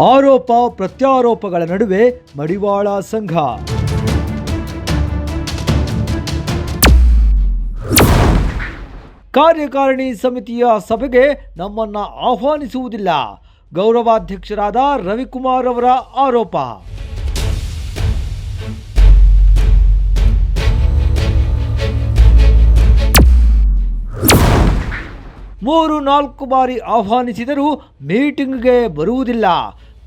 ಆರೋಪ, ಪ್ರತ್ಯಾರೋಪಗಳ ನಡುವೆ ಮಡಿವಾಳ ಸಂಘ. ಕಾರ್ಯಕಾರಿಣಿ ಸಮಿತಿಯ ಸಭೆಗೆ ನಮ್ಮನ್ನು ಆಹ್ವಾನಿಸುವುದಿಲ್ಲ. ಗೌರವಾಧ್ಯಕ್ಷರಾದ ರವಿಕುಮಾರ್ ಅವರ ಆರೋಪ. ಮೂರು ನಾಲ್ಕು ಬಾರಿ ಆಹ್ವಾನಿಸಿದರೂ ಮೀಟಿಂಗ್ಗೆ ಬರುವುದಿಲ್ಲ.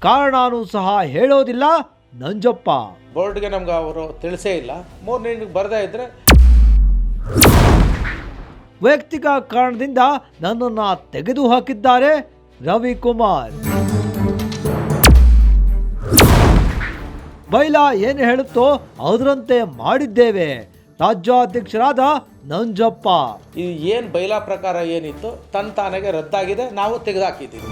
ಕಾರಣನೂ ಸಹ ಹೇಳೋದಿಲ್ಲ ನಂಜಪ್ಪ. ಬೋರ್ಡ್ಗೆ ನಮ್ಗೆ ಅವರು ತಿಳಿಸೇ ಇಲ್ಲ. ಮೂರು ನಿನಗೆ ಬರದೇ ಇದ್ದರೆ ವೈಯಕ್ತಿಕ ಕಾರಣದಿಂದ ನನ್ನನ್ನು ತೆಗೆದು ಹಾಕಿದ್ದಾರೆ ರವಿಕುಮಾರ್. ಬೈಲ ಏನು ಹೇಳುತ್ತೋ ಅದರಂತೆ ಮಾಡಿದ್ದೇವೆ. ರಾಜ್ಯಾಧ್ಯಕ್ಷರಾದ ನಂಜಪ್ಪ. ಇದು ಏನು ಬೈಲಾ ಪ್ರಕಾರ ಏನಿತ್ತು ತನ್ನ ತಾನಾಗೆ ರದ್ದಾಗಿದೆ ನಾವು ತೆಗೆದುಹಾಕಿದ್ದೀವಿ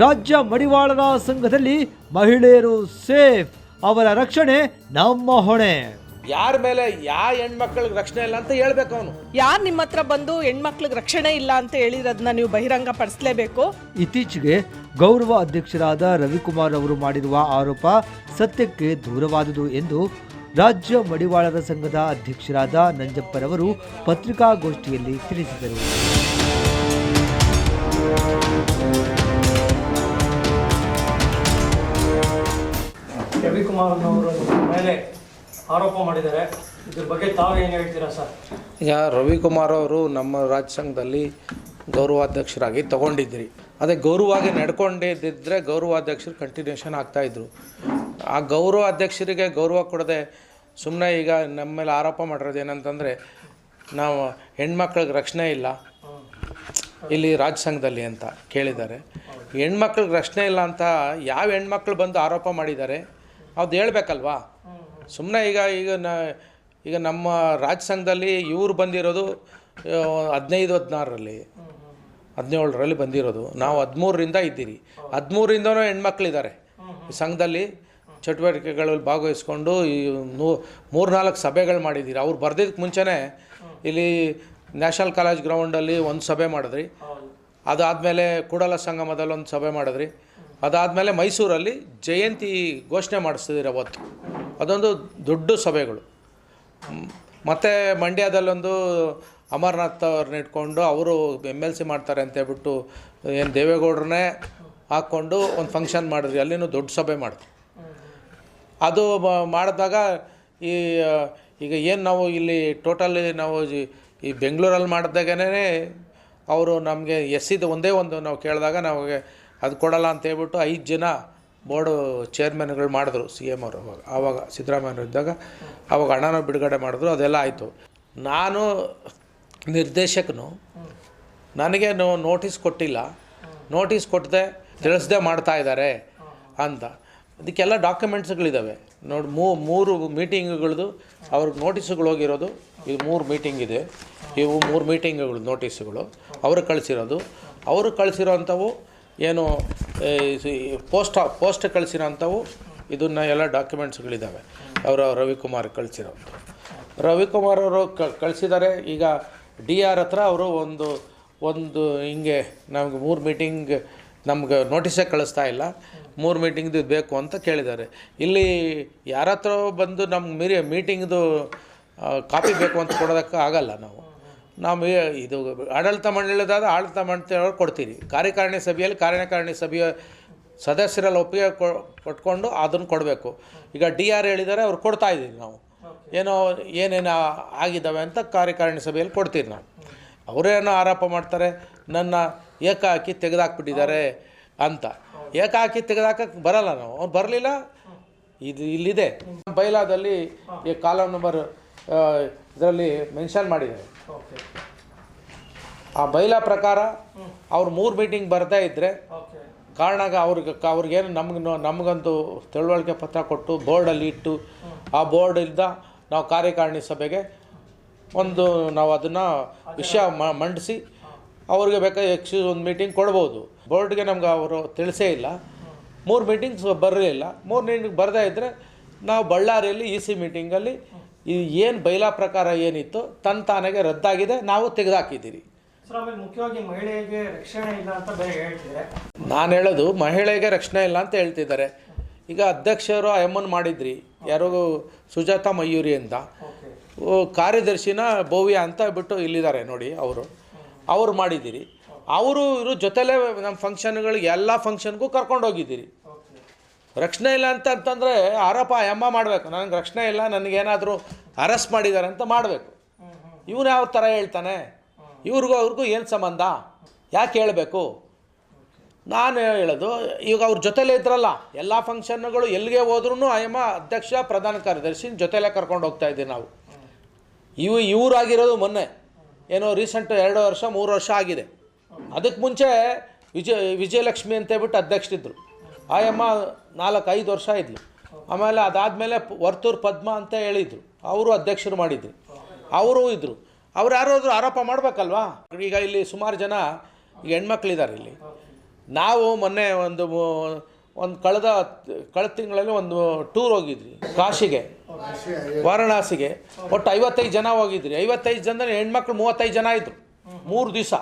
ರಾಜ್ಯ ಮಡಿವಾಳರ ಸಂಘದಲ್ಲಿ ಮಹಿಳೆಯರು ಸೇಫ್ ಅವರ ರಕ್ಷಣೆ ನಮ್ಮ ಹೊಣೆ. ಯಾರ ಮೇಲೆ ಯಾವ ಹೆಣ್ಮಕ್ಳಿಗೆ ರಕ್ಷಣೆ ಇಲ್ಲ ಅಂತ ಹೇಳ್ಬೇಕು ಅವನು. ಯಾರು ನಿಮ್ಮ ಹತ್ರ ಬಂದು ಹೆಣ್ಮಕ್ಳಿಗೆ ರಕ್ಷಣೆ ಇಲ್ಲ ಅಂತ ಹೇಳಿರೋದನ್ನ ನೀವು ಬಹಿರಂಗ ಪಡಿಸ್ಲೇಬೇಕು ಇತ್ತೀಚೆಗೆ ಗೌರವ ಅಧ್ಯಕ್ಷರಾದ ರವಿಕುಮಾರ್ ಅವರು ಮಾಡಿರುವ ಆರೋಪ ಸತ್ಯಕ್ಕೆ ದೂರವಾದುದು ಎಂದು ರಾಜ್ಯ ಮಡಿವಾಳರ ಸಂಘದ ಅಧ್ಯಕ್ಷರಾದ ನಂಜಪ್ಪರವರು ಪತ್ರಿಕಾಗೋಷ್ಠಿಯಲ್ಲಿ ತಿಳಿಸಿದರು. ರವಿಕುಮಾರ್ ಅವರು ಮೇಲೆ ಆರೋಪ ಮಾಡಿದ್ದಾರೆ. ಇದ್ರ ಬಗ್ಗೆ ತಾವು ಏನು ಹೇಳ್ತೀರಾ ಸರ್? ಈಗ ರವಿಕುಮಾರ್ ಅವರು ನಮ್ಮ ರಾಜ್ಯ ಸಂಘದಲ್ಲಿ ಗೌರವಾಧ್ಯಕ್ಷರಾಗಿ ತಗೊಂಡಿದ್ರಿ ಅದೇ ಗೌರವವಾಗಿ ನಡ್ಕೊಂಡಿದ್ದಿದ್ರೆ ಗೌರವಾಧ್ಯಕ್ಷರು ಕಂಟಿನ್ಯೂಷನ್ ಆಗ್ತಾಯಿದ್ರು ಆ ಗೌರವ ಅಧ್ಯಕ್ಷರಿಗೆ ಗೌರವ ಕೊಡದೆ ಸುಮ್ಮನೆ ಈಗ ನಮ್ಮ ಮೇಲೆ ಆರೋಪ ಮಾಡಿರೋದು ಏನಂತಂದರೆ ನಾವು ಹೆಣ್ಮಕ್ಳಿಗೆ ರಕ್ಷಣೆ ಇಲ್ಲ. ಇಲ್ಲಿ ರಾಜ್ಯ ಸಂಘದಲ್ಲಿ ಅಂತ ಕೇಳಿದ್ದಾರೆ. ಹೆಣ್ಮಕ್ಳಿಗೆ ರಕ್ಷಣೆ ಇಲ್ಲ ಅಂತ ಯಾವ ಹೆಣ್ಮಕ್ಳು ಬಂದು ಆರೋಪ ಮಾಡಿದ್ದಾರೆ? ಅದು ಹೇಳ್ಬೇಕಲ್ವಾ? ಸುಮ್ಮನೆ ಈಗ ಈಗ ನ ಈಗ ನಮ್ಮ ರಾಜ್ಯ ಸಂಘದಲ್ಲಿ ಇವ್ರು ಬಂದಿರೋದು ಹದಿನೈದು ಹದಿನಾರರಲ್ಲಿ ಹದಿನೇಳರಲ್ಲಿ ಬಂದಿರೋದು. ನಾವು ಹದಿಮೂರರಿಂದ ಇದ್ದೀರಿ. ಹದಿಮೂರಿಂದನೂ ಹೆಣ್ಮಕ್ಳಿದ್ದಾರೆ. ಈ ಸಂಘದಲ್ಲಿ ಚಟುವಟಿಕೆಗಳಲ್ಲಿ ಭಾಗವಹಿಸ್ಕೊಂಡು ಈ ನೂ ಮೂರ್ನಾಲ್ಕು ಸಭೆಗಳು ಮಾಡಿದ್ದೀರಿ. ಅವ್ರು ಬರ್ದಿದ್ದಕ್ಕೆ ಮುಂಚೆನೇ ಇಲ್ಲಿ ನ್ಯಾಷನಲ್ ಕಾಲೇಜ್ ಗ್ರೌಂಡಲ್ಲಿ ಒಂದು ಸಭೆ ಮಾಡಿದ್ರಿ. ಅದಾದಮೇಲೆ ಕೂಡಲ ಸಂಗಮದಲ್ಲಿ ಒಂದು ಸಭೆ ಮಾಡಿದ್ರಿ. ಅದಾದಮೇಲೆ ಮೈಸೂರಲ್ಲಿ ಜಯಂತಿ ಘೋಷಣೆ ಮಾಡಿಸ್ತಿದ್ದೀರಿ ಅವತ್ತು. ಅದೊಂದು ದೊಡ್ಡ ಸಭೆಗಳು. ಮತ್ತು ಮಂಡ್ಯದಲ್ಲೊಂದು ಅಮರನಾಥ್ ಅವ್ರನ್ನ ಇಟ್ಕೊಂಡು ಅವರು ಎಂ ಎಲ್ ಸಿ ಮಾಡ್ತಾರೆ ಅಂತ ಹೇಳ್ಬಿಟ್ಟು ಏನು ದೇವೇಗೌಡ್ರನ್ನೇ ಹಾಕ್ಕೊಂಡು ಒಂದು ಫಂಕ್ಷನ್ ಮಾಡಿದ್ರಿ. ಅಲ್ಲಿನೂ ದೊಡ್ಡ ಸಭೆ ಮಾಡಿದ್ರು. ಅದು ಮಾಡಿದಾಗ ಈ, ಈಗ ಏನು ನಾವು ಇಲ್ಲಿ ಟೋಟಲಿ ನಾವು ಈ ಬೆಂಗಳೂರಲ್ಲಿ ಮಾಡಿದಾಗನೇ ಅವರು ನಮಗೆ ಎಸ್ಸಿದು ಒಂದೇ ಒಂದು ನಾವು ಕೇಳಿದಾಗ ನಮಗೆ ಅದು ಕೊಡಲ್ಲ ಅಂತ ಹೇಳ್ಬಿಟ್ಟು ಐದು ಜನ ಬೋರ್ಡು ಚೇರ್ಮನ್ಗಳು ಮಾಡಿದ್ರು ಸಿ ಎಂ ಅವರು ಅವಾಗ. ಆವಾಗ ಸಿದ್ದರಾಮಯ್ಯ ಇದ್ದಾಗ. ಆವಾಗ ಹಣನ ಬಿಡುಗಡೆ ಮಾಡಿದ್ರು, ಅದೆಲ್ಲ ಆಯಿತು. ನಾನು ನಿರ್ದೇಶಕನು, ನನಗೆ ನೋಟಿಸ್ ಕೊಟ್ಟಿಲ್ಲ. ನೋಟಿಸ್ ಕೊಟ್ಟದೆ ತಿಳಿಸ್ದೆ ಮಾಡ್ತಾ ಇದ್ದಾರೆ ಅಂತ. ಅದಕ್ಕೆಲ್ಲ ಡಾಕ್ಯುಮೆಂಟ್ಸ್ಗಳಿದ್ದಾವೆ ನೋಡಿ ಮೂರು ಮೀಟಿಂಗ್ಗಳದ್ದು, ಅವ್ರಿಗೆ ನೋಟಿಸ್ಗಳು ಹೋಗಿರೋದು, ಇದು ಮೂರು ಮೀಟಿಂಗ್ ಇದೆ ಇವು ಮೂರು ಮೀಟಿಂಗ್ಗಳು, ನೋಟಿಸ್ಗಳು. ಅವರು ಕಳಿಸಿರೋದು. ಅವರು ಕಳಿಸಿರೋಂಥವು ಏನು ಪೋಸ್ಟ್ ಪೋಸ್ಟ್ ಕಳಿಸಿರೋಂಥವು ಇದನ್ನು ಎಲ್ಲ ಡಾಕ್ಯುಮೆಂಟ್ಸ್ಗಳಿದ್ದಾವೆ ಅವರು ರವಿಕುಮಾರ್ ಕಳಿಸಿರೋಂಥವು. ರವಿಕುಮಾರ್ ಅವರು ಕಳಿಸಿದ್ದಾರೆ ಈಗ ಡಿ ಆರ್ ಹತ್ರ ಅವರು ಒಂದು ಒಂದು ಹಿಂಗೆ ನಮ್ಗೆ ಮೂರು ಮೀಟಿಂಗ್ ನಮ್ಗೆ ನೋಟಿಸೇ ಕಳಿಸ್ತಾ ಇಲ್ಲ. ಮೂರು ಮೀಟಿಂಗ್ದು ಬೇಕು ಅಂತ ಕೇಳಿದ್ದಾರೆ. ಇಲ್ಲಿ ಯಾರ ಹತ್ರ ಬಂದು ನಮ್ಗೆ ಮೀರಿ, ಮೀಟಿಂಗ್ದು ಕಾಪಿ ಬೇಕು ಅಂತ ಕೊಡೋದಕ್ಕೆ ಆಗಲ್ಲ ನಾವು. ನಾವು ಇದು ಆಡಳಿತ ಮಂಡಳಿದಾದ ಆಡಳಿತ ಮಂಡಳಿಯವರು ಕೊಡ್ತೀರಿ. ಕಾರ್ಯಕಾರಿಣಿ ಸಭೆಯಲ್ಲಿ ಕಾರ್ಯಕಾರಿಣಿ ಸಭೆಯ ಸದಸ್ಯರಲ್ಲಿ ಒಪ್ಪಿಗೆ ಕೊಟ್ಕೊಂಡು ಅದನ್ನು ಕೊಡಬೇಕು. ಈಗ ಡಿ ಆರ್ ಹೇಳಿದ್ದಾರೆ ಅವ್ರು ಕೊಡ್ತಾ ಇದ್ದೀವಿ ನಾವು. ಏನೋ ಏನೇನು ಆಗಿದ್ದಾವೆ ಅಂತ ಕಾರ್ಯಕಾರಿಣಿ ಸಭೆಯಲ್ಲಿ ಕೊಡ್ತೀವಿ ನಾವು. ಅವರೇನೋ ಆರೋಪ ಮಾಡ್ತಾರೆ ನನ್ನ ಏಕಾಕಿ ತೆಗೆದಾಕ್ಬಿಟ್ಟಿದ್ದಾರೆ ಅಂತ. ಏಕಾಕಿ ತೆಗೆದಾಕಕ್ಕೆ ಬರಲ್ಲ ನಾವು. ಅವ್ನು ಬರಲಿಲ್ಲ ಇದು ಇಲ್ಲಿದೆ. ಬೈಲಾದಲ್ಲಿ ಈ ಕಾಲಂ ನಂಬರ್ ಇದರಲ್ಲಿ ಮೆನ್ಷನ್ ಮಾಡಿದ್ದಾರೆ. ಆ ಬೈಲಾ ಪ್ರಕಾರ ಅವ್ರು ಮೂರು ಮೀಟಿಂಗ್ ಬರ್ತಾ ಇದ್ದರೆ ಕಾರಣಗ ಅವ್ರಿಗೆ ಅವ್ರಿಗೇನು ನಮ್ಗೆ ನಮಗಂತೂ ತಿಳುವಳಿಕೆ ಪತ್ರ ಕೊಟ್ಟು ಬೋರ್ಡಲ್ಲಿ ಇಟ್ಟು ಆ ಬೋರ್ಡಿಂದ ನಾವು ಕಾರ್ಯಕಾರಿಣಿ ಸಭೆಗೆ ಒಂದು ನಾವು ಅದನ್ನು ವಿಷಯ ಮಂಡಿಸಿ ಅವ್ರಿಗೆ ಬೇಕಾದ ಎಕ್ಸ್ಕ್ಯೂಸ್ ಒಂದು ಮೀಟಿಂಗ್ ಕೊಡ್ಬೋದು. ಬೋರ್ಡ್ಗೆ ನಮ್ಗೆ ಅವರು ತಿಳಿಸೇ ಇಲ್ಲ. ಮೂರು ಮೀಟಿಂಗ್ಸ್ ಬರಲಿಲ್ಲ. ಮೂರು ಮೀಟಿಂಗ್ ಬರದೇ ಇದ್ದರೆ ನಾವು ಬಳ್ಳಾರಿಯಲ್ಲಿ ಇ ಸಿ ಮೀಟಿಂಗಲ್ಲಿ ಈ ಏನು ಬೈಲಾ ಪ್ರಕಾರ ಏನಿತ್ತು ತನ್ನ ತಾನಾಗೆ ರದ್ದಾಗಿದೆ ನಾವು ಆಮೇಲೆ ಮುಖ್ಯವಾಗಿ ಮಹಿಳೆಗೆ ರಕ್ಷಣೆ ಇಲ್ಲ ಅಂತ ಹೇಳ್ತಿದ್ದಾರೆ. ನಾನು ಹೇಳೋದು ಮಹಿಳೆಗೆ ರಕ್ಷಣೆ ಇಲ್ಲ ಅಂತ ಹೇಳ್ತಿದ್ದಾರೆ. ಈಗ ಅಧ್ಯಕ್ಷರು ಎಮ್ಮನ್ ಮಾಡಿದ್ರಿ ಯಾರೋ ಸುಜಾತಾ ಮಯೂರಿ ಅಂತ. ಕಾರ್ಯದರ್ಶಿನ ಭವ್ಯ ಅಂತ ಬಿಟ್ಟು ಇಲ್ಲಿದ್ದಾರೆ ನೋಡಿ ಅವರು. ಅವ್ರು ಮಾಡಿದ್ದೀರಿ. ಅವರು ಇವರು ಜೊತೆಲೇ ನಮ್ಮ ಫಂಕ್ಷನ್ಗಳಿಗೆ ಎಲ್ಲ ಫಂಕ್ಷನ್ಗೂ ಕರ್ಕೊಂಡು ಹೋಗಿದ್ದೀರಿ. ರಕ್ಷಣೆ ಇಲ್ಲ ಅಂತ ಅಂತಂದರೆ ಆರೋಪ ಎಮ್ಮ ಮಾಡಬೇಕು. ನನಗೆ ರಕ್ಷಣೆ ಇಲ್ಲ, ನನಗೇನಾದರೂ ಅರೆಸ್ಟ್ ಮಾಡಿದ್ದಾರೆ ಅಂತ ಮಾಡಬೇಕು. ಇವನು ಯಾವ ಥರ ಹೇಳ್ತಾನೆ? ಇವ್ರಿಗೂ ಅವ್ರಿಗೂ ಏನು ಸಂಬಂಧ? ಯಾಕೆ ಹೇಳಬೇಕು? ನಾನು ಹೇಳೋದು ಈಗ ಅವ್ರ ಜೊತೆಲೇ ಇದ್ರಲ್ಲ, ಎಲ್ಲ ಫಂಕ್ಷನ್ಗಳು ಎಲ್ಲಿಗೆ ಹೋದ್ರೂ ಅಯ್ಯಮ್ಮ ಅಧ್ಯಕ್ಷ, ಪ್ರಧಾನ ಕಾರ್ಯದರ್ಶಿ ಜೊತೆಲೇ ಕರ್ಕೊಂಡು ಹೋಗ್ತಾ ಇದ್ದೀವಿ ನಾವು. ಇವು, ಇವರಾಗಿರೋದು ಮೊನ್ನೆ. ಏನೋ ರೀಸೆಂಟ್ ಎರಡು ವರ್ಷ, ಮೂರು ವರ್ಷ ಆಗಿದೆ. ಅದಕ್ಕೆ ಮುಂಚೆ ವಿಜಯ, ವಿಜಯಲಕ್ಷ್ಮಿ ಅಂತ ಹೇಳ್ಬಿಟ್ಟು ಅಧ್ಯಕ್ಷರಿದ್ದರು ಆಯಮ್ಮ ನಾಲ್ಕು ಐದು ವರ್ಷ ಇದ್ಲು ಆಮೇಲೆ ಅದಾದಮೇಲೆ ವರ್ತೂರ್ ಪದ್ಮ ಅಂತ ಹೇಳಿದರು. ಅವರು ಅಧ್ಯಕ್ಷರು ಮಾಡಿದ್ರು. ಅವರು ಇದ್ದರು ಅವ್ರು ಯಾರಾದರೂ ಆರೋಪ ಮಾಡಬೇಕಲ್ವಾ? ಈಗ ಇಲ್ಲಿ ಸುಮಾರು ಜನ ಹೆಣ್ಮಕ್ಳಿದ್ದಾರೆ ಇಲ್ಲಿ. ನಾವು ಮೊನ್ನೆ ಒಂದು ಒಂದು ಕಳೆದ ಕಳೆದ ತಿಂಗಳಲ್ಲಿ ಒಂದು ಟೂರ್ ಹೋಗಿದ್ವಿ. ಕಾಶಿಗೆ. ವಾರಣಾಸಿಗೆ. ಒಟ್ಟು ಐವತ್ತೈದು ಜನ ಹೋಗಿದ್ರಿ. ಐವತ್ತೈದು ಜನ ಹೆಣ್ಮಕ್ಳು ಮೂವತ್ತೈದು ಜನ ಇದ್ದರು ಮೂರು ದಿವಸ.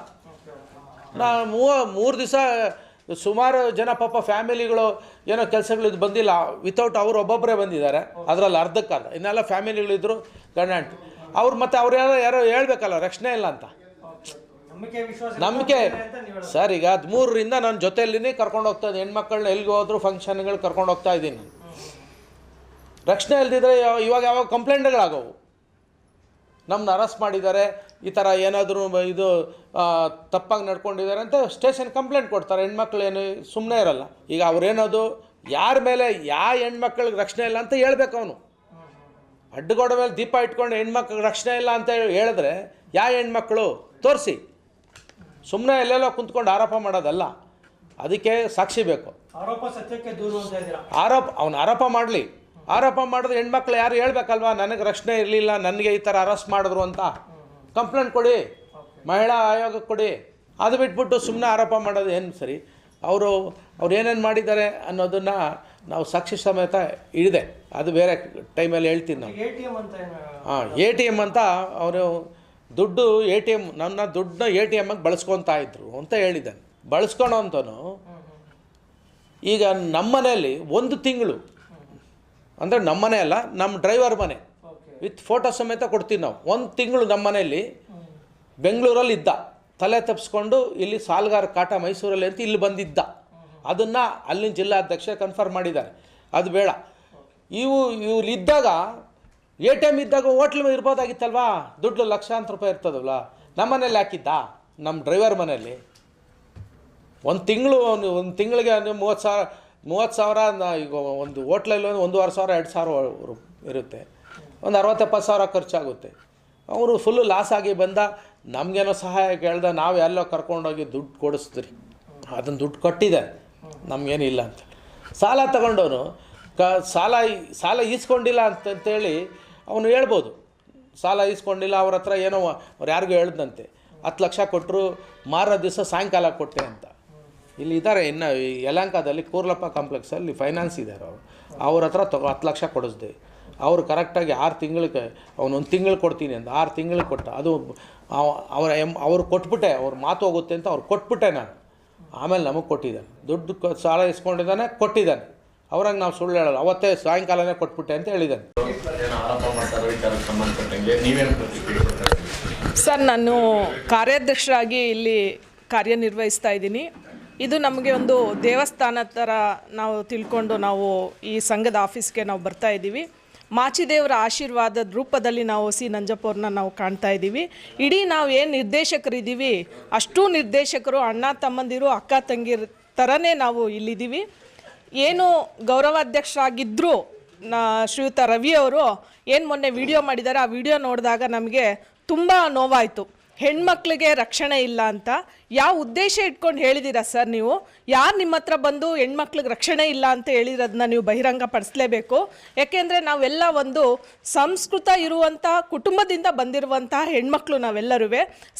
ನಾ ಮೂವ, ಮೂರು ದಿವಸ ಸುಮಾರು ಜನ ಪಾಪ ಫ್ಯಾಮಿಲಿಗಳು ಏನೋ ಕೆಲಸಗಳಿದ್ದು ಬಂದಿಲ್ಲ. ವಿತೌಟ್ ಅವ್ರು ಒಬ್ಬೊಬ್ಬರೇ ಬಂದಿದ್ದಾರೆ. ಅದರಲ್ಲಿ ಅರ್ಧಕ್ಕಲ್ಲ ಅರ್ಧ ಇನ್ನೆಲ್ಲ ಫ್ಯಾಮಿಲಿಗಳಿದ್ರು ಗಂಡ ಹೆಂಡ್ತಿ. ಅವ್ರು ಮತ್ತೆ ಅವ್ರು ಯಾರೋ ಯಾರೋ ಹೇಳ್ಬೇಕಲ್ಲ ರಕ್ಷಣೆ ಇಲ್ಲ ಅಂತ. ನಂಬಿಕೆ ಸರ್ ಈಗ ಹದಿಮೂರರಿಂದ ನಾನು ಜೊತೆಯಲ್ಲಿನೇ ಕರ್ಕೊಂಡು ಹೋಗ್ತಾ ಇದ್ದೀನಿ. ಹೆಣ್ಮಕ್ಳನ್ನ ಎಲ್ಲಿಗೆ ಹೋದ್ರು ಫಂಕ್ಷನ್ಗಳು ಕರ್ಕೊಂಡು ಹೋಗ್ತಾ ಇದ್ದೀನಿ. ರಕ್ಷಣೆ ಇಲ್ದಿದ್ರೆ ಇವಾಗ ಯಾವಾಗ ಕಂಪ್ಲೇಂಟ್ಗಳಾಗವು ನಮ್ಮನ್ನ ಅರೆಸ್ಟ್ ಮಾಡಿದ್ದಾರೆ. ಈ ಥರ ಏನಾದರೂ ಇದು ತಪ್ಪಾಗಿ ನಡ್ಕೊಂಡಿದ್ದಾರೆ ಅಂತ ಸ್ಟೇಷನ್ ಕಂಪ್ಲೇಂಟ್ ಕೊಡ್ತಾರೆ. ಹೆಣ್ಮಕ್ಳು ಏನು ಸುಮ್ಮನೆ ಇರಲ್ಲ. ಈಗ ಅವ್ರೇನೋದು ಯಾರ ಮೇಲೆ ಯಾವ ಹೆಣ್ಮಕ್ಳಿಗೆ ರಕ್ಷಣೆ ಇಲ್ಲ ಅಂತ ಹೇಳ್ಬೇಕು ಅವನು. ಅಡ್ಡಗೋಡ ಮೇಲೆ ದೀಪ ಇಟ್ಕೊಂಡು ಹೆಣ್ಮಕ್ಳಿಗೆ ರಕ್ಷಣೆ ಇಲ್ಲ ಅಂತ ಹೇಳಿ ಹೇಳಿದ್ರೆ ಯಾವ ಹೆಣ್ಮಕ್ಳು ತೋರಿಸಿ. ಸುಮ್ಮನೆ ಎಲ್ಲೆಲ್ಲೋ ಕುಂತ್ಕೊಂಡು ಆರೋಪ ಮಾಡೋದಲ್ಲ. ಅದಕ್ಕೆ ಸಾಕ್ಷಿ ಬೇಕು. ಆರೋಪ ಸತ್ಯಕ್ಕೆ ದೂರು ಆರೋಪ ಅವನು ಆರೋಪ ಮಾಡಲಿ. ಆರೋಪ ಮಾಡಿದ್ರೆ ಹೆಣ್ಮಕ್ಳು ಯಾರು ಹೇಳ್ಬೇಕಲ್ವಾ ನನಗೆ ರಕ್ಷಣೆ ಇರಲಿಲ್ಲ ನನಗೆ ಈ ಥರ ಅರೆಸ್ಟ್ ಮಾಡಿದ್ರು ಅಂತ. ಕಂಪ್ಲೇಂಟ್ ಕೊಡಿ ಮಹಿಳಾ ಆಯೋಗಕ್ಕೆ ಕೊಡಿ. ಅದು ಬಿಟ್ಬಿಟ್ಟು ಸುಮ್ಮನೆ ಆರೋಪ ಮಾಡೋದು ಏನು ಸರಿ? ಅವರು ಅವ್ರು ಏನೇನು ಮಾಡಿದ್ದಾರೆ ಅನ್ನೋದನ್ನು ನಾವು ಸಾಕ್ಷಿ ಸಮೇತ ಹಿಡಿದೆ ಅದು ಬೇರೆ ಟೈಮಲ್ಲಿ ಹೇಳ್ತೀನಿ ನಾವು ಎ ಅಂತ ಏನು ಹಾಂ ಎ ಟಿ ಎಂ ಅಂತ ಅವರು ದುಡ್ಡು ಎ ಟಿ ಎಂ ನನ್ನ ದುಡ್ಡನ್ನ ಎ ಟಿ ಎಮ್ಗೆ ಬಳಸ್ಕೊತಾ ಇದ್ರು ಅಂತ ಹೇಳಿದ್ದಾನೆ ಬಳಸ್ಕೊಳೋ ಅಂತನು. ಈಗ ನಮ್ಮ ಮನೆಯಲ್ಲಿ ಒಂದು ತಿಂಗಳು ಅಂದರೆ ನಮ್ಮನೆ ಅಲ್ಲ ನಮ್ಮ ಡ್ರೈವರ್ ಮನೆ. ವಿತ್ ಫೋಟೋ ಸಮೇತ ಕೊಡ್ತೀವಿ ನಾವು. ಒಂದು ತಿಂಗಳು ನಮ್ಮ ಮನೆಯಲ್ಲಿ ಬೆಂಗಳೂರಲ್ಲಿ ಇದ್ದ. ತಲೆ ತಪ್ಪಿಸ್ಕೊಂಡು ಇಲ್ಲಿ ಸಾಲ್ಗಾರ ಕಾಟ ಮೈಸೂರಲ್ಲಿ ಅಂತ ಇಲ್ಲಿ ಬಂದಿದ್ದ. ಅದನ್ನು ಅಲ್ಲಿನ ಜಿಲ್ಲಾಧ್ಯಕ್ಷ ಕನ್ಫರ್ಮ್ ಮಾಡಿದ್ದಾರೆ. ಅದು ಬೇಡ. ಇವು ಇವ್ರು ಇದ್ದಾಗ ಎ ಟಿ ಎಂ ಇದ್ದಾಗ ಹೋಟ್ಲ್ ಇರ್ಬೋದಾಗಿತ್ತಲ್ವಾ? ದುಡ್ಡು ಲಕ್ಷಾಂತರ ರೂಪಾಯಿ ಇರ್ತದಲ್ಲ. ನಮ್ಮ ಮನೇಲಿ ಹಾಕಿದ್ದ? ನಮ್ಮ ಡ್ರೈವರ್ ಮನೆಯಲ್ಲಿ. ಒಂದು ತಿಂಗಳು, ಒಂದು ಒಂದು ತಿಂಗಳಿಗೆ ಮೂವತ್ತು ಸಾವಿರ ಮೂವತ್ತು ಸಾವಿರ ಈಗ ಒಂದು ಹೋಟ್ಲಲ್ಲಿ ಒಂದು, ಒಂದೂವರೆ ಸಾವಿರ, ಎರಡು ಸಾವಿರ ಇರುತ್ತೆ. ಒಂದು ಅರವತ್ತೆಪ್ಪತ್ತು ಸಾವಿರ ಖರ್ಚಾಗುತ್ತೆ. ಅವರು ಫುಲ್ಲು ಲಾಸಾಗಿ ಬಂದ, ನಮಗೇನೋ ಸಹಾಯ ಕೇಳ್ದ, ನಾವು ಎಲ್ಲೋ ಕರ್ಕೊಂಡೋಗಿ ದುಡ್ಡು ಕೊಡಿಸ್ತೀರಿ ಅದನ್ನು ದುಡ್ಡು ಕೊಟ್ಟಿದ್ದಾರೆ ನಮಗೇನಿಲ್ಲ ಅಂತ. ಸಾಲ ತಗೊಂಡವನು, ಕ, ಸಾಲ ಸಾಲ ಈಸ್ಕೊಂಡಿಲ್ಲ ಅಂತಂತೇಳಿ ಅವನು ಹೇಳ್ಬೋದು. ಸಾಲ ಈಸ್ಕೊಂಡಿಲ್ಲ, ಅವ್ರ ಹತ್ರ ಏನೋ ಅವ್ರು ಯಾರಿಗೂ ಹೇಳ್ದಂತೆ ಹತ್ತು ಲಕ್ಷ ಕೊಟ್ಟರು ಮಾರೋ ದಿವಸ ಸಾಯಂಕಾಲ ಕೊಟ್ಟೆ ಅಂತ. ಇಲ್ಲಿ ಇದ್ದಾರೆ ಇನ್ನು ಈ ಯಲಹಂಕದಲ್ಲಿ ಕೂರ್ಲಪ್ಪ ಕಾಂಪ್ಲೆಕ್ಸಲ್ಲಿ ಫೈನಾನ್ಸ್ ಇದ್ದಾರೆ ಅವರು. ಅವ್ರ ಹತ್ರ ತಗೋ, ಹತ್ತು ಲಕ್ಷ ಕೊಡಿಸ್ದೆ. ಅವರು ಕರೆಕ್ಟಾಗಿ ಆರು ತಿಂಗಳಿಗೆ ಅವನೊಂದು ತಿಂಗಳು ಕೊಡ್ತೀನಿ ಅಂತ ಆರು ತಿಂಗಳಿಗೆ ಕೊಟ್ಟ. ಅದು ಅವರ ಎಂ, ಅವ್ರು ಕೊಟ್ಬಿಟ್ಟೆ, ಅವ್ರ ಮಾತು ಹೋಗುತ್ತೆ ಅಂತ ಅವ್ರು ಕೊಟ್ಬಿಟ್ಟೆ ನಾನು. ಆಮೇಲೆ ನಮಗೆ ಕೊಟ್ಟಿದ್ದಾನೆ. ದುಡ್ಡು ಸಾಲ ಇಸ್ಕೊಂಡಿದ್ದಾನೆ, ಕೊಟ್ಟಿದ್ದಾನೆ. ಅವ್ರಂಗೆ ನಾವು ಸುಳ್ಳು ಹೇಳಲ್ಲ. ಅವತ್ತೇ ಸಾಯಂಕಾಲನೇ ಕೊಟ್ಬಿಟ್ಟೆ ಅಂತ ಹೇಳಿದ್ದಾನೆ? ಸರ್, ನಾನು ಕಾರ್ಯಾಧ್ಯಕ್ಷರಾಗಿ ಇಲ್ಲಿ ಕಾರ್ಯನಿರ್ವಹಿಸ್ತಾ ಇದ್ದೀನಿ. ಇದು ನಮಗೆ ಒಂದು ದೇವಸ್ಥಾನ ಥರ ನಾವು ತಿಳ್ಕೊಂಡು ನಾವು ಈ ಸಂಘದ ಆಫೀಸ್ಗೆ ನಾವು ಬರ್ತಾ ಇದ್ದೀವಿ. ಮಾಚಿದೇವರ ಆಶೀರ್ವಾದದ ರೂಪದಲ್ಲಿ ನಾವು ಸಿ ನಂಜಪ್ಪವ್ರನ್ನ ನಾವು ಕಾಣ್ತಾ ಇದ್ದೀವಿ. ಇಡೀ ನಾವು ಏನು ನಿರ್ದೇಶಕರಿದ್ದೀವಿ, ಅಷ್ಟೂ ನಿರ್ದೇಶಕರು, ಅಣ್ಣ ತಮ್ಮಂದಿರು, ಅಕ್ಕ ತಂಗಿರ ಥರನೇ ನಾವು ಇಲ್ಲಿದ್ದೀವಿ. ಏನು ಗೌರವಾಧ್ಯಕ್ಷರಾಗಿದ್ದರೂ ನಾ ಶ್ರೀಯುತ ರವಿ ಅವರು ಏನು ಮೊನ್ನೆ ವಿಡಿಯೋ ಮಾಡಿದ್ದಾರೆ, ಆ ವಿಡಿಯೋ ನೋಡಿದಾಗ ನಮಗೆ ತುಂಬ ನೋವಾಯಿತು. ಹೆಣ್ಮಕ್ಳಿಗೆ ರಕ್ಷಣೆ ಇಲ್ಲ ಅಂತ. ಯಾವ ಉದ್ದೇಶ ಇಟ್ಕೊಂಡು ಹೇಳಿದ್ದೀರಾ ಸರ್ ನೀವು? ಯಾರು ನಿಮ್ಮ ಹತ್ರ ಬಂದು ಹೆಣ್ಮಕ್ಳಿಗೆ ರಕ್ಷಣೆ ಇಲ್ಲ ಅಂತ ಹೇಳಿರೋದನ್ನ ನೀವು ಬಹಿರಂಗ ಪಡಿಸ್ಲೇಬೇಕು ಯಾಕೆಂದರೆ ನಾವೆಲ್ಲ ಒಂದು ಸಂಸ್ಕೃತ ಇರುವಂಥ ಕುಟುಂಬದಿಂದ ಬಂದಿರುವಂತಹ ಹೆಣ್ಮಕ್ಳು ನಾವೆಲ್ಲರೂ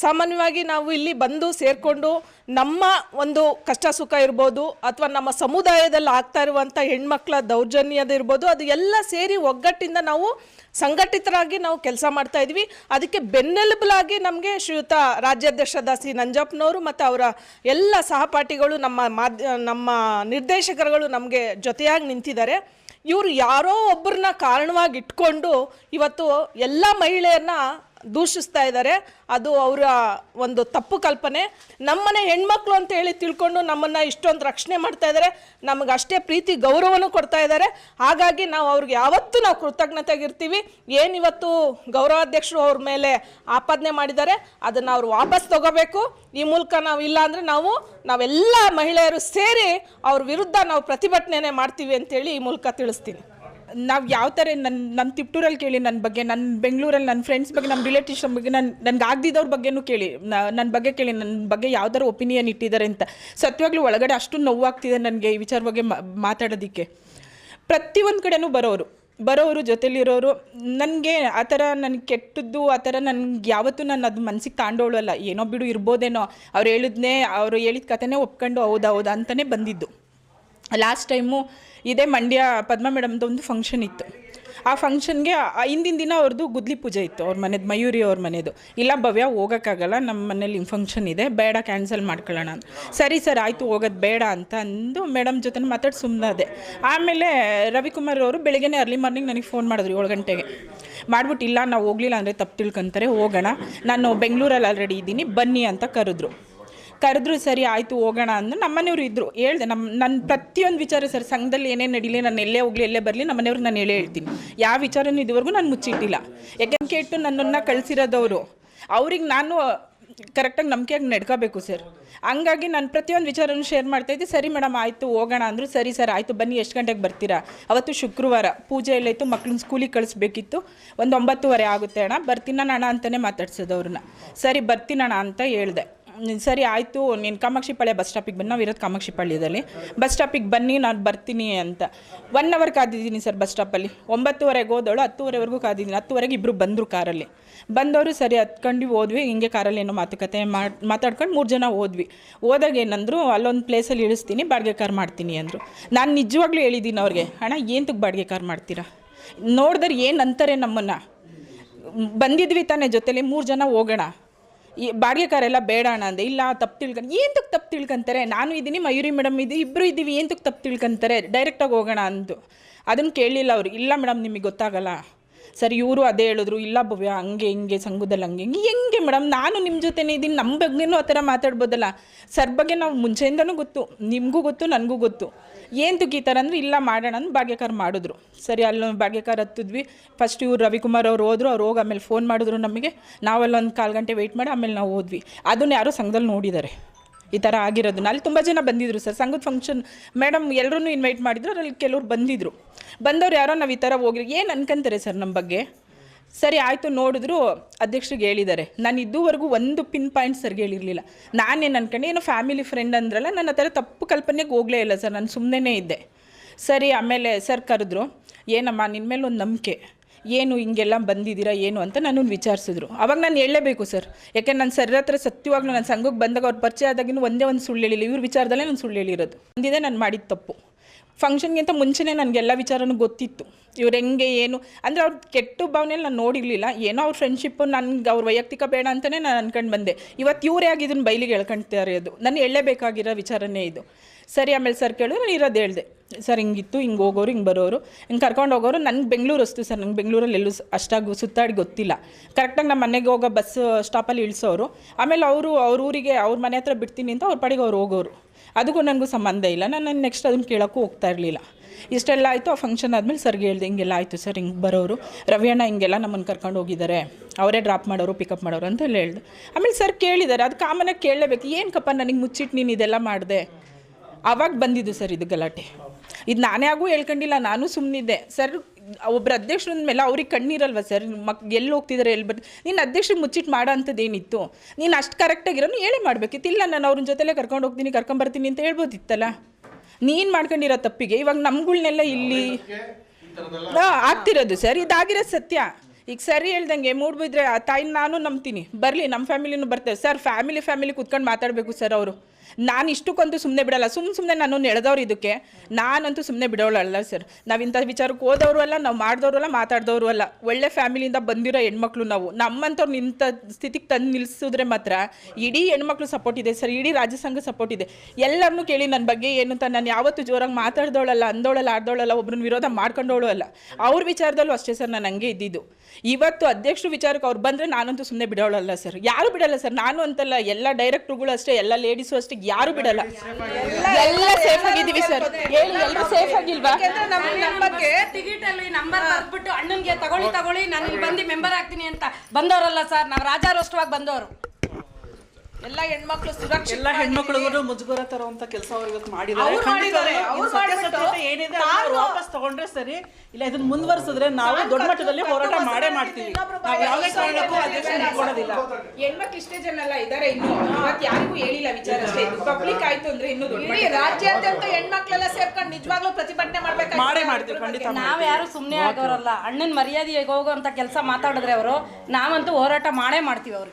ಸಾಮಾನ್ಯವಾಗಿ ನಾವು ಇಲ್ಲಿ ಬಂದು ಸೇರಿಕೊಂಡು ನಮ್ಮ ಒಂದು ಕಷ್ಟ ಸುಖ ಇರ್ಬೋದು, ಅಥವಾ ನಮ್ಮ ಸಮುದಾಯದಲ್ಲಿ ಆಗ್ತಾ ಇರುವಂಥ ಹೆಣ್ಮಕ್ಳ ದೌರ್ಜನ್ಯದ ಇರ್ಬೋದು, ಅದು ಎಲ್ಲ ಸೇರಿ ಒಗ್ಗಟ್ಟಿಂದ ನಾವು ಸಂಘಟಿತರಾಗಿ ನಾವು ಕೆಲಸ ಮಾಡ್ತಾ ಇದ್ವಿ. ಅದಕ್ಕೆ ಬೆನ್ನೆಲುಬಲಾಗಿ ನಮಗೆ ಶ್ರೀಯುತ ರಾಜ್ಯಾಧ್ಯಕ್ಷ ದಾಸಿ ನಂಜಪ್ಪನವರು ಮತ್ತು ಅವರ ಎಲ್ಲ ಸಹಪಾಠಿಗಳು ನಮ್ಮ ಮಾಧ್ಯ, ನಮ್ಮ ನಿರ್ದೇಶಕರುಗಳು ನಮಗೆ ಜೊತೆಯಾಗಿ ನಿಂತಿದ್ದಾರೆ. ಇವರು ಯಾರೋ ಒಬ್ಬರನ್ನ ಕಾರಣವಾಗಿ ಇಟ್ಕೊಂಡು ಇವತ್ತು ಎಲ್ಲ ಮಹಿಳೆಯರನ್ನ ದೂಷಿಸ್ತಾ ಇದ್ದಾರೆ. ಅದು ಅವರ ಒಂದು ತಪ್ಪು ಕಲ್ಪನೆ. ನಮ್ಮನೆ ಹೆಣ್ಮಕ್ಳು ಅಂತ ಹೇಳಿ ತಿಳ್ಕೊಂಡು ನಮ್ಮನ್ನು ಇಷ್ಟೊಂದು ರಕ್ಷಣೆ ಮಾಡ್ತಾ ಇದ್ದಾರೆ. ನಮಗೆ ಅಷ್ಟೇ ಪ್ರೀತಿ, ಗೌರವನು ಕೊಡ್ತಾ ಇದ್ದಾರೆ. ಹಾಗಾಗಿ ನಾವು ಅವ್ರಿಗೆ ಯಾವತ್ತೂ ನಾವು ಕೃತಜ್ಞತೆಗಿರ್ತೀವಿ. ಏನಿವತ್ತು ಗೌರವಾಧ್ಯಕ್ಷರು ಅವ್ರ ಮೇಲೆ ಆಪಾದನೆ ಮಾಡಿದ್ದಾರೆ, ಅದನ್ನು ಅವ್ರು ವಾಪಸ್ ತಗೋಬೇಕು. ಈ ಮೂಲಕ ನಾವು ಇಲ್ಲ ಅಂದರೆ ನಾವು, ನಾವೆಲ್ಲ ಮಹಿಳೆಯರು ಸೇರಿ ಅವ್ರ ವಿರುದ್ಧ ನಾವು ಪ್ರತಿಭಟನೆ ಮಾಡ್ತೀವಿ ಅಂತೇಳಿ ಈ ಮೂಲಕ ತಿಳಿಸ್ತೀನಿ. ನಾವು ಯಾವ ಥರ ನನ್ನ ನನ್ನ ತಿಪ್ಟೂರಲ್ಲಿ ಕೇಳಿ ನನ್ನ ಬಗ್ಗೆ ನನ್ನ ಬೆಂಗಳೂರಲ್ಲಿ ನನ್ನ ಫ್ರೆಂಡ್ಸ್ ಬಗ್ಗೆ ನಮ್ಮ ರಿಲೇಟಿವ್ಸ್ ಬಗ್ಗೆ ನನ್ನ ನನಗೆ ಆಗದಿದ್ದವ್ರ ಬಗ್ಗೆನೂ ಕೇಳಿ. ನನ್ನ ಬಗ್ಗೆ ಕೇಳಿ ನನ್ನ ಬಗ್ಗೆ ಯಾವ್ದಾರು ಒಪಿನಿಯನ್ ಇಟ್ಟಿದ್ದಾರೆ ಅಂತ. ಸತ್ಯವಾಗ್ಲೂ ಒಳಗಡೆ ಅಷ್ಟು ನೋವಾಗ್ತಿದೆ ನನಗೆ ಈ ವಿಚಾರ ಬಗ್ಗೆ ಮಾತಾಡೋದಕ್ಕೆ. ಪ್ರತಿಯೊಂದು ಕಡೆನೂ ಬರೋರು ಬರೋರು ಜೊತೆಲಿರೋರು. ನನಗೆ ಆ ಥರ ನನಗೆ ಕೆಟ್ಟದ್ದು, ಆ ಥರ ನನಗೆ ಯಾವತ್ತೂ ನಾನು ಅದು ಮನಸ್ಸಿಗೆ ತಾಂಡೋಳಲ್ಲ ಏನೋ ಬಿಡು ಇರ್ಬೋದೇನೋ. ಅವ್ರು ಹೇಳಿದ್ನೇ, ಅವರು ಹೇಳಿದ ಕಥೆನೇ ಒಪ್ಕೊಂಡು ಹೌದಾ ಹೌದಾ ಅಂತಲೇ ಬಂದಿದ್ದು. ಲಾಸ್ಟ್ ಟೈಮು ಇದೇ ಮಂಡ್ಯ ಪದ್ಮ ಮೇಡಮ್ದು ಒಂದು ಫಂಕ್ಷನ್ ಇತ್ತು. ಆ ಫಂಕ್ಷನ್ಗೆ ಹಿಂದಿನ ದಿನ ಅವ್ರದ್ದು ಗುದ್ಲಿ ಪೂಜೆ ಇತ್ತು ಅವ್ರ ಮನೆದು, ಮಯೂರಿ ಅವ್ರ ಮನೆಯದು ಇಲ್ಲ ಭವ್ಯ, ಹೋಗೋಕ್ಕಾಗಲ್ಲ ನಮ್ಮ ಮನೇಲಿ ಫಂಕ್ಷನ್ ಇದೆ, ಬೇಡ ಕ್ಯಾನ್ಸಲ್ ಮಾಡ್ಕೊಳ್ಳೋಣ ಅಂತ. ಸರಿ ಸರ್, ಆಯಿತು, ಹೋಗೋದು ಬೇಡ ಅಂತ ಅಂದು ಮೇಡಮ್ ಜೊತೆ ಮಾತಾಡಿ ಸುಮ್ಮನಾದೆ ಆಮೇಲೆ ರವಿಕುಮಾರ್ ಅವರು ಬೆಳಿಗ್ಗೆನೇ ಅರ್ಲಿ ಮಾರ್ನಿಂಗ್ ನನಗೆ ಫೋನ್ ಮಾಡಿದ್ರು ಏಳು ಗಂಟೆಗೆ. ಮಾಡ್ಬಿಟ್ಟು ಇಲ್ಲ, ನಾವು ಹೋಗಲಿಲ್ಲ ಅಂದರೆ ತಪ್ಪು ತಿಳ್ಕೊಂತಾರೆ, ಹೋಗೋಣ. ನಾನು ಬೆಂಗಳೂರಲ್ಲಿ ಆಲ್ರೆಡಿ ಇದ್ದೀನಿ, ಬನ್ನಿ ಅಂತ ಕರೆದ್ರು. ಕರೆದ್ರು ಸರಿ, ಆಯಿತು, ಹೋಗೋಣ ಅಂದ್ರೆ ನಮ್ಮನೆಯವರು ಇದ್ದರು ಹೇಳ್ದೆ ನಮ್ಮ ನನ್ನ ಪ್ರತಿಯೊಂದು ವಿಚಾರ ಸರ್, ಸಂಘದಲ್ಲಿ ಏನೇ ನಡೀಲಿ, ನಾನು ಎಲ್ಲೇ ಹೋಗ್ಲಿ, ಎಲ್ಲೇ ಬರಲಿ ನಮ್ಮನೆಯವ್ರಿಗೆ ನಾನು ಹೇಳೇ ಹೇಳ್ತೀನಿ. ಯಾವ ವಿಚಾರನೂ ಇದುವರೆಗೂ ನಾನು ಮುಚ್ಚಿಟ್ಟಿಲ್ಲ. ಯಾಕೆಂದ್ರೆ ಕೇಟ್ಟು ನನ್ನನ್ನು ಕಳಿಸಿರೋದವರು. ಅವ್ರಿಗೆ ನಾನು ಕರೆಕ್ಟಾಗಿ ನಂಬಿಕೆಯಾಗಿ ನಡ್ಕೋಬೇಕು ಸರ್. ಹಂಗಾಗಿ ನಾನು ಪ್ರತಿಯೊಂದು ವಿಚಾರನೂ ಶೇರ್ ಮಾಡ್ತಾಯಿದ್ದೆ ಸರಿ ಮೇಡಮ್, ಆಯಿತು, ಹೋಗೋಣ ಅಂದರು, ಸರಿ ಸರ್, ಆಯಿತು, ಬನ್ನಿ, ಎಷ್ಟು ಗಂಟೆಗೆ ಬರ್ತೀರಾ? ಅವತ್ತು ಶುಕ್ರವಾರ ಪೂಜೆ ಎಲ್ಲ ಇತ್ತು ಮಕ್ಳನ್ನ ಸ್ಕೂಲಿಗೆ ಕಳಿಸ್ಬೇಕಿತ್ತು. ಒಂದು ಒಂಬತ್ತುವರೆ ಆಗುತ್ತೆ ಅಣ್ಣ ಬರ್ತೀನಣ್ಣ ಅಣ್ಣ ಅಂತಲೇ ಮಾತಾಡ್ಸೋದು ಅವ್ರನ್ನ ಸರಿ ಬರ್ತೀನಣ್ಣ ಅಂತ ಹೇಳ್ದೆ. ಸರಿ ಆಯಿತು, ನೀನು ಕಾಮಾಕ್ಷಿ ಪಾಳ್ಯ ಬಸ್ ಸ್ಟಾಪಿಗೆ ಬನ್ನಿ, ನಾವು ಇರೋದು ಕಾಮಾಕ್ಷಿ ಪಾಳ್ಯದಲ್ಲಿ. ಬಸ್ ಸ್ಟಾಪಿಗೆ ಬನ್ನಿ, ನಾನು ಬರ್ತೀನಿ ಅಂತ. ಒನ್ ಅವರ್ ಕಾದಿದ್ದೀನಿ ಸರ್ ಬಸ್ ಸ್ಟಾಪಲ್ಲಿ ಒಂಬತ್ತುವರೆಗೆ ಹೋದವಳು ಹತ್ತುವರೆವರೆಗೂ ಕಾದಿದ್ದೀನಿ. ಹತ್ತುವರೆಗೆ ಇಬ್ಬರು ಬಂದರು ಕಾರಲ್ಲಿ. ಬಂದವರು ಸರಿ ಹತ್ಕೊಂಡು ಹೋದ್ವಿ, ಹಿಂಗೆ ಕಾರಲ್ಲಿ ಏನೋ ಮಾತುಕತೆ ಮಾತಾಡ್ಕೊಂಡು ಮೂರು ಜನ ಹೋದ್ವಿ. ಹೋದಾಗ ಏನಂದ್ರು, ಅಲ್ಲೊಂದು ಪ್ಲೇಸಲ್ಲಿ ಇಳಿಸ್ತೀನಿ, ಬಾಡಿಗೆ ಕಾರ್ ಮಾಡ್ತೀನಿ ಅಂದರು. ನಾನು ನಿಜವಾಗ್ಲೂ ಹೇಳಿದ್ದೀನಿ ಅವ್ರಿಗೆ, ಅಣ್ಣ ಏನಕ್ಕೆ ಬಾಡಿಗೆ ಕಾರ್ ಮಾಡ್ತೀರಾ? ನೋಡಿದ್ರೆ ಏನು ಅಂತಾರೆ ನಮ್ಮನ್ನು. ಬಂದಿದ್ವಿ ತಾನೇ ಜೊತೆಲಿ, ಮೂರು ಜನ ಹೋಗೋಣ. ಈ ಬಾಡಿಗೆ ಕಾರೆಲ್ಲ ಬೇಡ ಅಣ್ಣ ಅಂದೆ. ಇಲ್ಲ, ತಪ್ಪು ತಿಳ್ಕೊಂಡು ಏನು ತಪ್ಪು ತಿಳ್ಕೊಂತಾರೆ? ನಾನು ಇದ್ದೀನಿ ಮಯೂರಿ ಮೇಡಮ್ ಇದು ಇಬ್ಬರು ಇದ್ದೀವಿ ಏನಕ್ಕೆ ತಪ್ಪು ತಿಳ್ಕೊಂತಾರೆ? ಡೈರೆಕ್ಟಾಗಿ ಹೋಗೋಣ ಅಂದು. ಅದನ್ನು ಕೇಳಲಿಲ್ಲ ಅವರು. ಇಲ್ಲ ಮೇಡಮ್, ನಿಮಗೆ ಗೊತ್ತಾಗಲ್ಲ. ಸರಿ, ಇವರು ಅದೇ ಹೇಳಿದ್ರು. ಇಲ್ಲ ಭವ್ಯ, ಹಂಗೆ, ಹಿಂಗೆ, ಸಂಘದಲ್ಲಿ ಹಂಗೆ, ಹಿಂಗೆ, ಹೆಂಗೆ ಮೇಡಮ್? ನಾನು ನಿಮ್ಮ ಜೊತೆನೇ ಇದ್ದೀನಿ ನಮ್ಮ ಬಗ್ಗೆನೂ ಆ ಥರ ಮಾತಾಡ್ಬೋದಲ್ಲ. ಸರ್ ಬಗ್ಗೆ ನಾವು ಮುಂಚೆಯಿಂದನೂ ಗೊತ್ತು. ನಿಮಗೂ ಗೊತ್ತು, ನನಗೂ ಗೊತ್ತು. ಏನಕ್ಕೆ ತುಗೀತಾರೆ ಅಂದರೆ ಇಲ್ಲ ಮಾಡೋಣ ಅಂತ ಭಾಗ್ಯಕಾರ ಮಾಡಿದ್ರು. ಸರಿ, ಅಲ್ಲೊಂದು ಭಾಗ್ಯಕಾರ ಹತ್ತಿದ್ವಿ. ಫಸ್ಟ್ ಇವ್ರು ರವಿಕುಮಾರ್ ಅವ್ರು ಹೋದ್ರು, ಅವ್ರು ಹೋಗಿ ಆಮೇಲೆ ಫೋನ್ ಮಾಡಿದ್ರು ನಮಗೆ. ನಾವಲ್ಲೊಂದು ಕಾಲು ಗಂಟೆ ವೆಯ್ಟ್ ಮಾಡಿ ಆಮೇಲೆ ನಾವು ಹೋದ್ವಿ. ಅದನ್ನು ಯಾರೋ ಸಂಘದಲ್ಲಿ ನೋಡಿದ್ದಾರೆ ಈ ಥರ ಆಗಿರೋದನ್ನ. ಅಲ್ಲಿ ತುಂಬ ಜನ ಬಂದಿದ್ರು ಸರ್. ಸಂಘದ ಫಂಕ್ಷನ್ ಮೇಡಮ್ ಎಲ್ಲರೂ ಇನ್ವೈಟ್ ಮಾಡಿದ್ರು. ಅದರಲ್ಲಿ ಕೆಲವ್ರು ಬಂದಿದ್ರು. ಬಂದವ್ರು ಯಾರೋ ನಾವು ಈ ಥರ ಹೋಗಿರಿ ಏನು ಅನ್ಕೊಂತಾರೆ ಸರ್ ನಮ್ಮ ಬಗ್ಗೆ? ಸರಿ ಆಯಿತು ನೋಡಿದ್ರು ಅಧ್ಯಕ್ಷರಿಗೆ ಹೇಳಿದ್ದಾರೆ. ನಾನು ಇದುವರೆಗೂ ಒಂದು ಪಿನ್ ಪಾಯಿಂಟ್ ಸರ್ಗೆ ಹೇಳಿರಲಿಲ್ಲ. ನಾನೇನು ಅನ್ಕೊಂಡೆ ಏನೋ ಫ್ಯಾಮಿಲಿ ಫ್ರೆಂಡ್ ಅಂದ್ರಲ್ಲ, ನನ್ನ ಹತ್ರ ತಪ್ಪು ಕಲ್ಪನೆಗೆ ಹೋಗಲೇ ಇಲ್ಲ ಸರ್, ನಾನು ಸುಮ್ಮನೆ ಇದ್ದೆ. ಸರಿ, ಆಮೇಲೆ ಸರ್ ಕರೆದ್ರು, ಏನಮ್ಮ ನಿನ್ನ ಮೇಲೆ ಒಂದು ನಂಬಿಕೆ. ಏನು ಹಿಂಗೆಲ್ಲ ಬಂದಿದ್ದೀರಾ, ಏನು ಅಂತ ನಾನು ವಿಚಾರಿಸಿದ್ರು. ಅವಾಗ ನಾನು ಹೇಳಲೇಬೇಕು ಸರ್. ಯಾಕೆ ನಾನು ಸರ್ ಹತ್ರ ಸತ್ಯವಾಗ್ಲೂ ನನ್ನ ಸಂಘಕ್ಕೆ ಬಂದಾಗ ಅವ್ರು ಪರಿಚಯ ಆದಾಗಿನೂ ಒಂದೇ ಒಂದು ಸುಳ್ಳು ಹೇಳಿಲ್ಲ. ಇವ್ರ ವಿಚಾರದಲ್ಲೇ ನಾನು ಸುಳ್ಳು ಹೇಳಿರೋದು. ಒಂದಿದೆ ನಾನು ಮಾಡಿದ ತಪ್ಪು. ಫಂಕ್ಷನ್ಗಿಂತ ಮುಂಚೆನೇ ನನಗೆಲ್ಲ ವಿಚಾರನೂ ಗೊತ್ತಿತ್ತು. ಇವ್ರು ಹೆಂಗೆ, ಏನು? ಅಂದರೆ ಅವ್ರ ಕೆಟ್ಟ ಭಾವನೆಯಲ್ಲಿ ನಾನು ನೋಡಿರಲಿಲ್ಲ. ಏನೋ ಅವ್ರ ಫ್ರೆಂಡ್ಶಿಪ್ಪು ನನಗೆ ಅವ್ರ ವೈಯಕ್ತಿಕ ಬೇಡ ಅಂತಲೇ ನಾನು ಅನ್ಕೊಂಡು ಬಂದೆ. ಇವತ್ತು ಇವರೇ ಆಗಿ ಇದನ್ನು ಬೈಲಿಗೆ ಎಳ್ಕೊಳ್ತಾರೆ ಅದು. ನಾನು ಹೇಳಲೇಬೇಕಾಗಿರೋ ವಿಚಾರನೇ ಇದು. ಸರಿ, ಆಮೇಲೆ ಸರ್ ಕೇಳಿದ್ರು, ನಾನು ಇರೋದು ಹೇಳಿದೆ. ಸರ್, ಹಿಂಗಿತ್ತು, ಹಿಂಗೆ ಹೋಗೋರು, ಹಿಂಗೆ ಬರೋರು. ಹಿಂಗೆ ಕರ್ಕೊಂಡು ಹೋಗೋರು, ನನಗೆ ಬೆಂಗಳೂರು ಅಷ್ಟು ಸರ್, ನಂಗೆ ಬೆಂಗಳೂರಲ್ಲಿ ಎಲ್ಲೂ ಅಷ್ಟಾಗಿ ಸುತ್ತಾಡಿ ಗೊತ್ತಿಲ್ಲ. ಕರೆಕ್ಟಾಗಿ ನಮ್ಮ ಮನೆಗೆ ಹೋಗೋ ಬಸ್ ಸ್ಟಾಪಲ್ಲಿ ಇಳಿಸೋರು. ಆಮೇಲೆ ಅವರು, ಅವ್ರ ಊರಿಗೆ, ಅವ್ರ ಮನೆ ಹತ್ರ ಬಿಡ್ತೀನಿ ಅಂತ ಅವ್ರ ಪಡೆಗೆ ಅವ್ರು ಹೋಗೋರು. ಅದಕ್ಕೂ ನನಗೂ ಸಂಬಂಧ ಇಲ್ಲ. ನಾನು ನೆಕ್ಸ್ಟ್ ಅದನ್ನು ಕೇಳೋಕ್ಕೂ ಹೋಗ್ತಾ ಇರಲಿಲ್ಲ. ಇಷ್ಟೆಲ್ಲ ಆಯಿತು, ಆ ಫಂಕ್ಷನ್ ಆದಮೇಲೆ ಸರ್ಗೆ ಹೇಳ್ದೆ, ಹಿಂಗೆಲ್ಲ ಆಯಿತು ಸರ್, ಹಿಂಗೆ ಬರೋರು. ರವಿಯಣ್ಣ ಹಿಂಗೆಲ್ಲ ನಮ್ಮನ್ನು ಕರ್ಕೊಂಡು ಹೋಗಿದ್ದಾರೆ ಅವರೇ ಡ್ರಾಪ್ ಮಾಡೋರು ಪಿಕಪ್ ಮಾಡೋರು ಅಂತ ಹೇಳಿ ಹೇಳ್ದೆ. ಆಮೇಲೆ ಸರ್ ಕೇಳಿದ್ದಾರೆ ಅದು ಕಾಮನಾಗಿ ಕೇಳಲೇಬೇಕು. ಏನಕ್ಕಪ್ಪ ನನಗೆ ಮುಚ್ಚಿಟ್ಟು ನೀನು ಇದೆಲ್ಲ ಮಾಡಿದೆ? ಆವಾಗ ಬಂದಿದ್ದು ಸರ್ ಇದು ಗಲಾಟೆ. ಇದು ನಾನೇ ಆಗೂ ಹೇಳ್ಕೊಂಡಿಲ್ಲ, ನಾನು ಸುಮ್ಮನಿದ್ದೆ ಸರ್ ಒಬ್ಬರು ಅಧ್ಯಕ್ಷರ ಮೇಲೆ ಅವ್ರಿಗೆ ಕಣ್ಣೀರಲ್ವ ಸರ್? ಮಕ್, ಎಲ್ಲಿ ಹೋಗ್ತಿದ್ದಾರೆ ಎಲ್ಲಿ ಬರ್ತಾರೆ ನೀನು ಅಧ್ಯಕ್ಷರಿಗೆ ಮುಚ್ಚಿಟ್ಟು ಮಾಡೋ ಅಂಥದ್ದು ಏನಿತ್ತು ನೀನು ಅಷ್ಟು ಕರೆಕ್ಟಾಗಿರೋನು ಹೇಳೇ ಮಾಡಬೇಕಿತ್ತು. ಇಲ್ಲ, ನಾನು ಅವ್ರ ಜೊತೆಲೇ ಕರ್ಕೊಂಡು ಹೋಗ್ತೀನಿ, ಕರ್ಕೊಂಬರ್ತೀನಿ ಅಂತ ಹೇಳ್ಬೋದಿತ್ತಲ್ಲ? ನೀನು ಮಾಡ್ಕೊಂಡಿರೋ ತಪ್ಪಿಗೆ ಇವಾಗ ನಮ್ಗಳನ್ನೆಲ್ಲ ಇಲ್ಲಿ ಆಗ್ತಿರೋದು ಸರ್. ಇದಾಗಿರೋದು ಸತ್ಯ. ಈಗ ಸರಿ ಹೇಳ್ದಂಗೆ ಮೂಡ್ಬಿದ್ರೆ ಆ ತಾಯಿನ ನಾನು ನಂಬ್ತೀನಿ. ಬರಲಿ ನಮ್ಮ ಫ್ಯಾಮಿಲಿನೂ ಬರ್ತೇವೆ ಸರ್, ಫ್ಯಾಮಿಲಿ ಫ್ಯಾಮಿಲಿ ಕುತ್ಕೊಂಡು ಮಾತಾಡಬೇಕು ಸರ್ ಅವರು. ನಾನು ಇಷ್ಟಕ್ಕಂತೂ ಸುಮ್ಮನೆ ಬಿಡಲ್ಲ. ಸುಮ್ಮನೆ ಸುಮ್ಮನೆ ನಾನು ಎಳೆದವ್ರು ಇದಕ್ಕೆ. ನಾನಂತೂ ಸುಮ್ಮನೆ ಬಿಡೋಳಲ್ಲ ಸರ್. ನಾವು ಇಂಥ ವಿಚಾರಕ್ಕೆ ಹೋದವರು ಅಲ್ಲ, ನಾವು ಮಾಡಿದವರು ಅಲ್ಲ, ಮಾತಾಡಿದವರು ಅಲ್ಲ. ಒಳ್ಳೆ ಫ್ಯಾಮಿಲಿಯಿಂದ ಬಂದಿರೋ ಹೆಣ್ಮಕ್ಳು ನಾವು. ನಮ್ಮಂಥವ್ರು ನಿಂತ ಸ್ಥಿತಿಗೆ ತಂದು ನಿಲ್ಲಿಸಿದ್ರೆ ಮಾತ್ರ ಇಡೀ ಹೆಣ್ಮಕ್ಳು ಸಪೋರ್ಟ್ ಇದೆ ಸರ್. ಇಡೀ ರಾಜ್ಯ ಸಂಘ ಸಪೋರ್ಟ್ ಇದೆ. ಎಲ್ಲರನ್ನೂ ಕೇಳಿ ನನ್ನ ಬಗ್ಗೆ ಏನು ಅಂತ ನಾನು ಯಾವತ್ತೂ ಜೋರಾಗಿ ಮಾತಾಡ್ದೋಳಲ್ಲ, ಅಂದೋಳಲ್ಲ, ಆಡ್ದೋಳಲ್ಲ ಒಬ್ರನ್ನ ವಿರೋಧ ಮಾಡ್ಕೊಂಡೋಳು ಅಲ್ಲ. ಅವ್ರ ವಿಚಾರದಲ್ಲೂ ಅಷ್ಟೇ ಸರ್ ನಾನು ಹಂಗೆ ಇದ್ದಿದ್ದು. ಇವತ್ತು ಅಧ್ಯಕ್ಷರು ವಿಚಾರಕ್ಕೆ ಅವ್ರು ಬಂದರೆ ನಾನಂತೂ ಸುಮ್ಮನೆ ಬಿಡೋಳಲ್ಲ ಸರ್. ಯಾರು ಬಿಡಲ್ಲ ಸರ್. ನಾನು ಅಂತಲ್ಲ ಎಲ್ಲ ಡೈರೆಕ್ಟ್ರುಗಳು ಅಷ್ಟೇ, ಎಲ್ಲ ಲೇಡೀಸು ಅಷ್ಟೇ ಯಾರು ಬಿಡಲ್ಲ. ಎಲ್ಲ ಸೇಫ್ ಆಗಿದ್ದೀವಿ ಸರ್. ಹೇಳಿ ಎಲ್ಲರೂ ಸೇಫ್ ಆಗಿಲ್ವಾ? ಟಿಕೆಟ್ ಅಲ್ಲಿ ನಂಬರ್ ಬರ್ಬಿಟ್ಟು ಅಣ್ಣನ್ಗೆ ತಗೊಳ್ಳಿ ತಗೊಳ್ಳಿ ನಾನು ಇಲ್ಲಿ ಬಂದು ಮೆಂಬರ್ ಆಗ್ತೀನಿ ಅಂತ ಬಂದವರಲ್ಲ ಸರ್. ನಾವು ರಾಜಾರೋಷ್ಟವಾಗಿ ಬಂದವರು. ಎಲ್ಲ ಹೆಣ್ಮಕ್ಳು ಸುರಕ್ಷಿತ ಎಲ್ಲ ಹೆಣ್ಮಕ್ಳು ಮುಜುಗರ ತರುವಂತ ಕೆಲಸ ಅವ್ರು ಇವತ್ತು ಮಾಡಿದ್ದಾರೆ. ಏನಿದೆ ವಾಪಸ್ ತಗೊಂಡ್ರೆ ಸರಿ ಇಲ್ಲ ಇದನ್ನ ಮುಂದುವರಿಸಿದ್ರೆ ನಾವು ದೊಡ್ಡ ಮಟ್ಟದಲ್ಲಿ ಹೋರಾಟ ಮಾಡೇ ಮಾಡ್ತೀವಿ. ನಾವು ಯಾವುದೇ ಕಾರಣಕ್ಕೂ ಅಧ್ಯಕ್ಷ ನಿಂತ್ಕೊಳ್ಳೋದಿಲ್ಲ ಹೆಣ್ಮಕ್ಳು ಇಷ್ಟೇ ಜನ ಎಲ್ಲ ಇದ್ದಾರೆ ಇನ್ನು. ಇವತ್ತು ಯಾರಿಗೂ ಹೇಳಿಲ್ಲ ವಿಚಾರ ಅಷ್ಟೇ. ಪಬ್ಲಿಕ್ ಆಯ್ತು ಅಂದ್ರೆ ಇನ್ನು ದೊಡ್ಡ ಇಡೀ ರಾಜ್ಯಾದ್ಯಂತ ಹೆಣ್ಮಕ್ಳೆಲ್ಲ ಸೇರ್ಕೊಂಡು ನಿಜವಾಗ್ಲೂ ಪ್ರತಿಭಟನೆ ಮಾಡ್ಬೇಕು ಮಾಡೇ ಮಾಡ್ತೀವಿ ಖಂಡಿತ ನಾವು ಯಾರು ಸುಮ್ನೆ ಆಗೋರಲ್ಲ. ಅಣ್ಣನ ಮರ್ಯಾದೆಗೆ ಅಂತ ಕೆಲಸ ಮಾತಾಡಿದ್ರೆ ಅವರು ನಾವಂತೂ ಹೋರಾಟ ಮಾಡೇ ಮಾಡ್ತೀವಿ ಅವ್ರಿಗೆ.